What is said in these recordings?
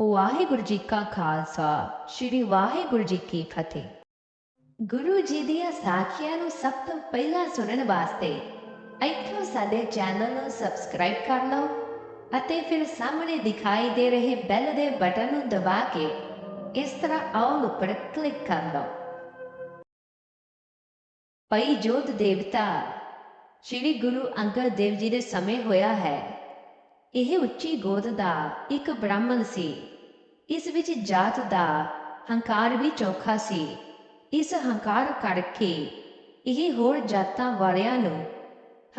ਵਾਹਿਗੁਰੂ ਜੀ ਕਾ ਖਾਲਸਾ, ਸ੍ਰੀ ਵਾਹਿਗੁਰੂ ਜੀ ਕੀ ਫਤਿਹ। ਗੁਰੂ ਜੀ ਦੀਆਂ ਸਾਖੀਆਂ ਨੂੰ ਸਭ ਤੋਂ ਪਹਿਲਾਂ ਸੁਣਨ ਵਾਸਤੇ ਇੱਥੋਂ ਸਾਡੇ ਚੈਨਲ ਨੂੰ ਸਬਸਕ੍ਰਾਈਬ ਕਰ ਲਓ ਅਤੇ ਫਿਰ ਸਾਹਮਣੇ ਦਿਖਾਈ ਦੇ ਰਹੇ ਬੈਲ ਦੇ ਬਟਨ ਨੂੰ ਦਬਾ ਕੇ ਇਸ ਤਰ੍ਹਾਂ ਆਲ ਉੱਪਰ ਕਲਿੱਕ ਕਰ ਲਓ। ਪਈ ਜੋਤ ਦੇਵਤਾ, ਸ੍ਰੀ ਗੁਰੂ ਅੰਗਦ ਦੇਵ ਜੀ ਦੇ ਸਮੇਂ ਹੋਇਆ ਹੈ। ਇਹ ਉੱਚੀ ਗੋਦ ਦਾ ਇੱਕ ਬ੍ਰਾਹਮਣ ਸੀ। ਇਸ ਵਿੱਚ ਜਾਤ ਦਾ ਹੰਕਾਰ ਵੀ ਚੌਖਾ ਸੀ। ਇਸ ਹੰਕਾਰ ਕਰਕੇ ਇਹ ਹੋਰ ਜਾਤਾਂ ਵਾਲਿਆਂ ਨੂੰ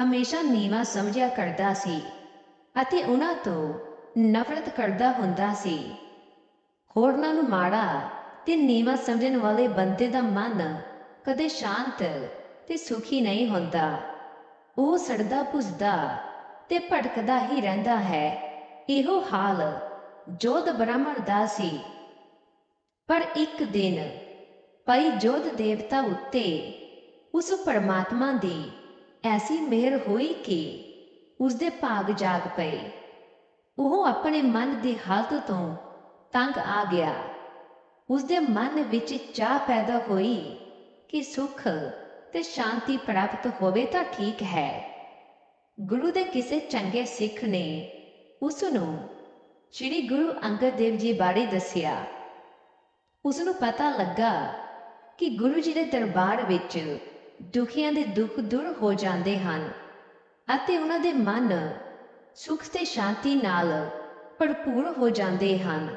ਹਮੇਸ਼ਾ ਨੀਵਾ ਸਮਝਿਆ ਕਰਦਾ ਸੀ ਅਤੇ ਉਹਨਾਂ ਤੋਂ ਨਫ਼ਰਤ ਕਰਦਾ ਹੁੰਦਾ ਸੀ। ਹੋਰਨਾਂ ਨੂੰ ਮਾੜਾ ਤੇ ਨੀਵਾ ਸਮਝਣ ਵਾਲੇ ਬੰਦੇ ਦਾ ਮਨ ਕਦੇ ਸ਼ਾਂਤ ਤੇ ਸੁਖੀ ਨਹੀਂ ਹੁੰਦਾ। ਉਹ ਸੜਦਾ ਪੁੱਜਦਾ ਤੇ ਭਟਕਦਾ ਹੀ ਰਹਿੰਦਾ ਹੈ। ਇਹੋ ਹਾਲ ਜੋਧ ਬ੍ਰਾਹਮਣ ਦਾ ਸੀ। ਪਰ ਇੱਕ ਦਿਨ ਭਾਈ ਜੋਧ ਦੇਵਤਾ ਉੱਤੇ ਉਸ ਪਰਮਾਤਮਾ ਦੀ ਐਸੀ ਮਿਹਰ ਹੋਈ ਕਿ ਉਸਦੇ ਭਾਗ ਜਾਗ ਪਏ। ਉਹ ਆਪਣੇ ਮਨ ਦੀ ਹਾਲਤ ਤੋਂ ਤੰਗ ਆ ਗਿਆ। ਉਸਦੇ ਮਨ ਵਿੱਚ ਚਾਹ ਪੈਦਾ ਹੋਈ ਕਿ ਸੁਖ ਤੇ ਸ਼ਾਂਤੀ ਪ੍ਰਾਪਤ ਹੋਵੇ ਤਾਂ ਠੀਕ ਹੈ। ਗੁਰੂ ਦੇ ਕਿਸੇ ਚੰਗੇ ਸਿੱਖ ਨੇ ਉਸ ਨੂੰ ਸ੍ਰੀ ਗੁਰੂ ਅੰਗਦ ਦੇਵ ਜੀ ਬਾਰੇ ਦੱਸਿਆ। ਉਸ ਨੂੰ ਪਤਾ ਲੱਗਾ ਕਿ ਗੁਰੂ ਜੀ ਦੇ ਦਰਬਾਰ ਵਿੱਚ ਦੁਖੀਆਂ ਦੇ ਦੁੱਖ ਦੂਰ ਹੋ ਜਾਂਦੇ ਹਨ ਅਤੇ ਉਹਨਾਂ ਦੇ ਮਨ ਸੁਖ ਤੇ ਸ਼ਾਂਤੀ ਨਾਲ ਭਰਪੂਰ ਹੋ ਜਾਂਦੇ ਹਨ।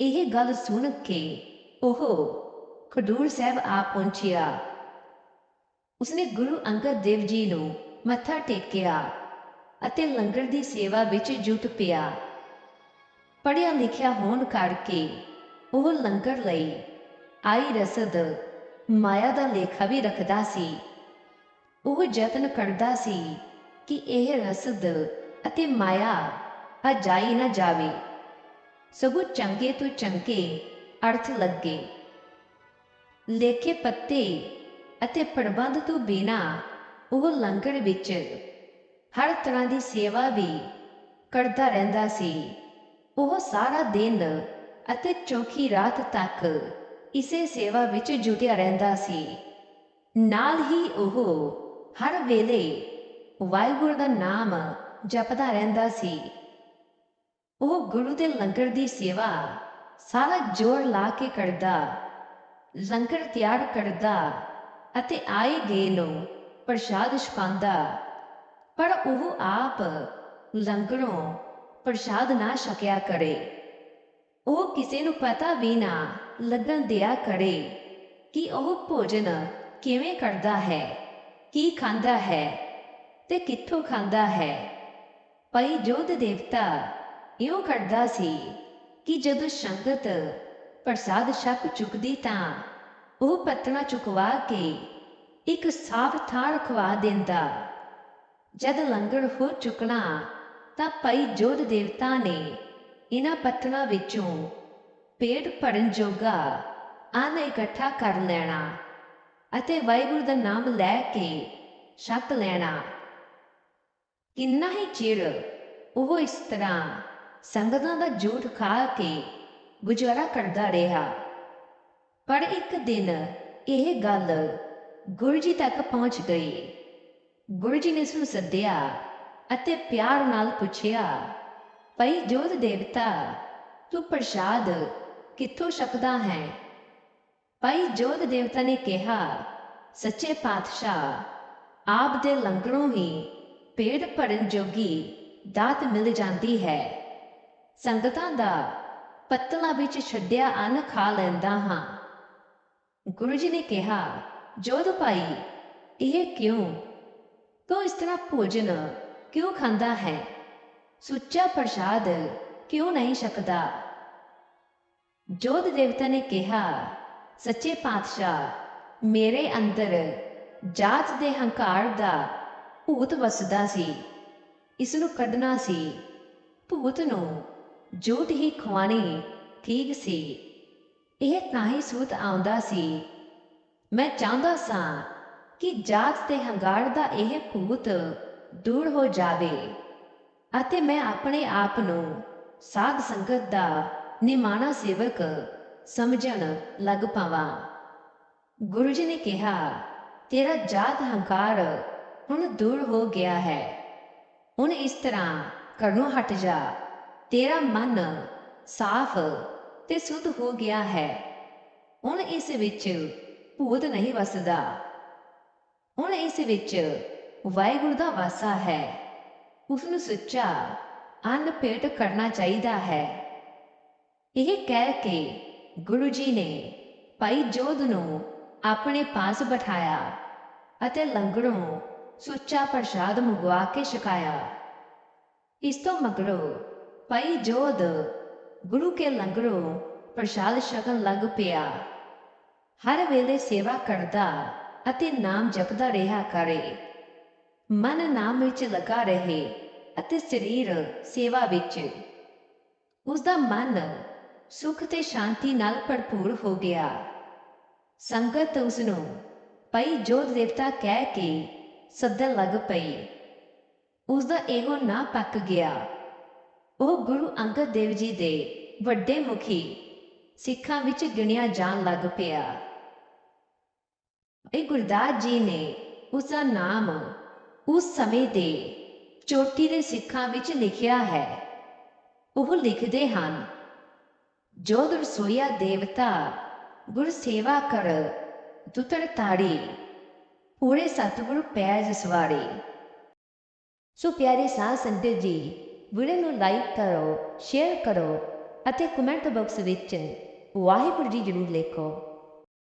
ਇਹ ਗੱਲ ਸੁਣ ਕੇ ਉਹ ਖਡੂਰ ਸਾਹਿਬ ਆ ਪਹੁੰਚਿਆ। ਉਸਨੇ ਗੁਰੂ ਅੰਗਦ ਦੇਵ ਜੀ ਨੂੰ ਮੱਥਾ ਟੇਕਿਆ ਅਤੇ ਲੰਗਰ ਦੀ ਸੇਵਾ ਵਿੱਚ ਜੁਟ ਪਿਆ। ਪੜਿਆ ਲਿਖਿਆ ਹੋਣ ਕਰਕੇ ਉਹ ਲੰਗਰ ਲਈ ਆਈ ਰਸਦ ਮਾਇਆ ਦਾ ਲੇਖਾ ਵੀ ਰੱਖਦਾ ਸੀ। ਉਹ ਯਤਨ ਕਰਦਾ ਸੀ ਕਿ ਇਹ ਰਸਦ ਅਤੇ ਮਾਇਆ ਅਜਾਈ ਨਾ ਜਾਵੇ। ਸਗੋਂ ਚੰਗੇ ਤੋਂ ਚੰਗੇ ਅਰਥ ਲੱਗੇ। ਲੇਖੇ ਪੱਤੇ ਅਤੇ ਪ੍ਰਬੰਧ ਤੋਂ ਬਿਨਾ ਉਹ ਲੰਗਰ ਵਿੱਚ ਹਰ ਤਰ੍ਹਾਂ ਦੀ ਸੇਵਾ ਵੀ ਕਰਦਾ ਰਹਿੰਦਾ ਸੀ। ਉਹ ਸਾਰਾ ਦਿਨ ਅਤੇ ਚੌਖੀ ਰਾਤ ਤੱਕ ਇਸੇ ਸੇਵਾ ਵਿੱਚ ਜੁਟਿਆ ਰਹਿੰਦਾ ਸੀ। ਨਾਲ ਹੀ ਉਹ ਹਰ ਵੇਲੇ ਵਾਹਿਗੁਰੂ ਦਾ ਨਾਮ ਜਪਦਾ ਰਹਿੰਦਾ ਸੀ। ਉਹ ਗੁਰੂ ਦੇ ਲੰਗਰ ਦੀ ਸੇਵਾ ਸਾਰਾ ਜੋਰ ਲਾ ਕੇ ਕਰਦਾ, ਲੰਗਰ ਤਿਆਰ ਕਰਦਾ ਅਤੇ ਆਏ ਗਏ ਨੂੰ ਪ੍ਰਸ਼ਾਦ ਛਕਾਉਂਦਾ ਪਰ ਉਹ ਆਪ ਲੰਗਰੋਂ ਪ੍ਰਸ਼ਾਦ ਨਾ ਛਕਿਆ ਕਰੇ। ਉਹ ਕਿਸੇ ਨੂੰ ਪਤਾ ਵੀ ਨਾ ਲੱਗਣ ਦਿਆ ਕਰੇ ਕਿ ਉਹ ਭੋਜਨ ਕਿਵੇਂ ਕਰਦਾ ਹੈ, ਕੀ ਖਾਂਦਾ ਹੈ ਤੇ ਕਿੱਥੋਂ ਖਾਂਦਾ ਹੈ। ਪਈ ਜੋਧ ਦੇਵਤਾ ਇਉਂ ਕਰਦਾ ਸੀ ਕਿ ਜਦੋਂ ਸੰਗਤ ਪ੍ਰਸਾਦ ਛਕ ਚੁੱਕਦੀ ਤਾਂ ਉਹ ਪਤਨਾ ਚੁਕਵਾ ਕੇ ਇੱਕ ਸਾਫ਼ ਥਾਂ ਰਖਵਾ ਦਿੰਦਾ। ਜਦ ਲੰਗਰ ਹੋ ਚੁੱਕਣਾ, ਤਾਂ ਭਾਈ ਜੋਧ ਦੇਵਤਾ ਨੇ ਇਹਨਾਂ ਪੱਤਣਾ ਵਿੱਚੋਂ ਪੇਟ ਭਰਨ ਜੋਗਾ ਅੰਨ ਇਕੱਠਾ ਕਰ ਲੈਣਾ ਅਤੇ ਵਾਹਿਗੁਰੂ ਦਾ ਨਾਮ ਲੈ ਕੇ ਛਕ ਲੈਣਾ। ਕਿੰਨਾ ਹੀ ਚਿਰ ਉਹ ਇਸ ਤਰ੍ਹਾਂ ਸੰਗਤਾਂ ਦਾ ਜੂਠ ਖਾ ਕੇ ਗੁਜ਼ਾਰਾ ਕਰਦਾ ਰਿਹਾ। ਪਰ ਇੱਕ ਦਿਨ ਇਹ ਗੱਲ ਗੁਰੂ ਜੀ ਤੱਕ ਪਹੁੰਚ ਗਈ। ਗੁਰੂ ਜੀ ਨੇ ਉਸ ਨੂੰ ਸੱਦਿਆ ਅਤੇ ਪਿਆਰ ਨਾਲ ਪੁੱਛਿਆ, ਭਈ ਜੋਤ ਦੇਵਤਾ, ਤੂੰ ਪ੍ਰਸ਼ਾਦ ਕਿੱਥੋਂ ਛਕਦਾ ਹੈ? ਭਾਈ ਜੋਤ ਦੇਵਤਾ ਨੇ ਕਿਹਾ, ਸੱਚੇ ਪਾਤਸ਼ਾਹ, ਆਪ ਦੇ ਲੰਗਰੋਂ ਹੀ ਪੇਟ ਭਰਨ ਜੋਗੀ ਦਾਤ ਮਿਲ ਜਾਂਦੀ ਹੈ। ਸੰਗਤਾਂ ਦਾ ਪੱਤਲਾ ਵਿੱਚ ਛੱਡਿਆ ਅੰਨ ਖਾ ਲੈਂਦਾ ਹਾਂ। ਗੁਰੂ ਜੀ ਨੇ ਕਿਹਾ ਜੋਧ ਭਾਈ, ਇਹ ਕਿਉਂ? ਤੂੰ ਇਸ ਤਰ੍ਹਾਂ ਭੋਜਨ ਕਿਉਂ ਖਾਂਦਾ ਹੈ? ਸੁੱਚਾ ਪ੍ਰਸ਼ਾਦ ਕਿਉਂ ਨਹੀਂ ਛਕਦਾ? ਜੋਧ ਦੇਵਤਾ ਨੇ ਕਿਹਾ, ਸੱਚੇ ਪਾਤਸ਼ਾਹ, ਮੇਰੇ ਅੰਦਰ ਜਾਤ ਦੇ ਹੰਕਾਰ ਦਾ ਭੂਤ ਵਸਦਾ ਸੀ। ਇਸ ਨੂੰ ਕੱਢਣਾ ਸੀ। ਭੂਤ ਨੂੰ ਝੂਠ ਹੀ ਖਵਾਣੀ ਠੀਕ ਸੀ। ਇਹ ਤਾਂ ਹੀ ਸੂਤ ਆਉਂਦਾ ਸੀ ਮੈਂ ਚਾਹੁੰਦਾ ਸਾਂ ਕਿ ਜਾਤ ਤੇ ਹੰਕਾਰ ਦਾ ਇਹ ਭੂਤ ਦੂਰ ਹੋ ਜਾਵੇ ਅਤੇ ਮੈਂ ਆਪਣੇ ਆਪ ਨੂੰ ਸਾਧ ਸੰਗਤ ਦਾ ਨਿਮਾਣਾ ਸੇਵਕ ਸਮਝਣ ਲੱਗ ਪਵਾਂ। ਗੁਰੂ ਜੀ ਨੇ ਕਿਹਾ, ਤੇਰਾ ਜਾਤ ਹੰਕਾਰ ਹੁਣ ਦੂਰ ਹੋ ਗਿਆ ਹੈ। ਹੁਣ ਇਸ ਤਰ੍ਹਾਂ ਕਰਨੋਂ ਹਟ ਜਾ। ਤੇਰਾ ਮਨ ਸਾਫ਼ ਤੇ ਸੁਧ ਹੋ ਗਿਆ ਹੈ। ਹੁਣ ਇਸ ਵਿੱਚ ਭੂਤ ਨਹੀਂ ਵਸਦਾ। ਹੁਣ ਇਸ ਵਿੱਚ ਵਾਹਿਗੁਰੂ ਦਾ ਵਾਸਾ ਹੈ। ਉਸ ਨੂੰ ਸੱਚਾ ਅੰਨ ਪੇਟ ਕਰਨਾ ਚਾਹੀਦਾ ਹੈ। ਇਹ ਕਹਿ ਕੇ ਗੁਰੂ ਜੀ ਨੇ ਭਾਈ ਜੋਧ ਨੂੰ ਆਪਣੇ ਪਾਸ ਬਿਠਾਇਆ ਅਤੇ ਲੰਗਰੋਂ ਸੁੱਚਾ ਪ੍ਰਸ਼ਾਦ ਮੰਗਵਾ ਕੇ ਛਕਾਇਆ। ਇਸ ਤੋਂ ਮਗਰੋਂ ਭਾਈ ਜੋਧ ਗੁਰੂ ਕੇ ਲੰਗਰੋਂ ਪ੍ਰਸ਼ਾਦ ਛਕਣ ਲੱਗ ਪਿਆ। ਹਰ ਵੇਲੇ ਸੇਵਾ ਕਰਦਾ ਅਤੇ ਨਾਮ ਜਪਦਾ ਰਿਹਾ ਕਰੇ। ਮਨ ਨਾਮ ਵਿੱਚ ਲਗਾ ਰਹੇ ਅਤੇ ਸਰੀਰ ਸੇਵਾ ਵਿੱਚ। ਉਸ ਦਾ ਮਨ ਸੁਖ ਤੇ ਸ਼ਾਂਤੀ ਨਾਲ ਭਰਪੂਰ ਹੋ ਗਿਆ। ਸੰਗਤ ਉਸ ਨੂੰ ਪਈ ਜੋਤ ਦੇਵਤਾ ਕਹਿ ਕੇ ਸੱਦਣ ਲੱਗ ਪਈ। ਉਸ ਦਾ ਇਹੋ ਨਾ ਪੱਕ ਗਿਆ। ਉਹ ਗੁਰੂ ਅੰਗਦ ਦੇਵ ਜੀ ਦੇ ਵੱਡੇ ਮੁਖੀ ਸਿੱਖਾਂ ਵਿੱਚ ਗਿਣਿਆ ਜਾਣ ਲੱਗ ਪਿਆ। ਇਹ ਗੁਰਦਾਸ ਜੀ ਨੇ ਉਸ ਦਾ ਨਾਮ ਉਸ ਸਮੇਂ ਦੇ ਚੋਟੀ ਦੇ ਸਿੱਖਾਂ ਵਿੱਚ ਲਿਖਿਆ ਹੈ। ਉਹ ਲਿਖਦੇ ਹਨ, ਜੋ ਰਸੋਈਆ ਦੇਵਤਾ ਗੁਰ ਸੇਵਾ ਕਰ ਦੁਤਰ ਤਾੜੀ ਪੂਰੇ ਸਤਿਗੁਰ ਪੈਜ ਸਵਾਰੀ। ਸੋ ਪਿਆਰੇ ਸਾਧ ਸੰਗਤ ਜੀ ਵੀਡੀਓ ਨੂੰ ਲਾਈਕ ਕਰੋ ਸ਼ੇਅਰ ਕਰੋ ਅਤੇ ਕਮੈਂਟ ਬਾਕਸ ਵਿੱਚ ਵਾਹਿਗੁਰੂ ਜੀ ਜ਼ਰੂਰ ਲਿਖੋ।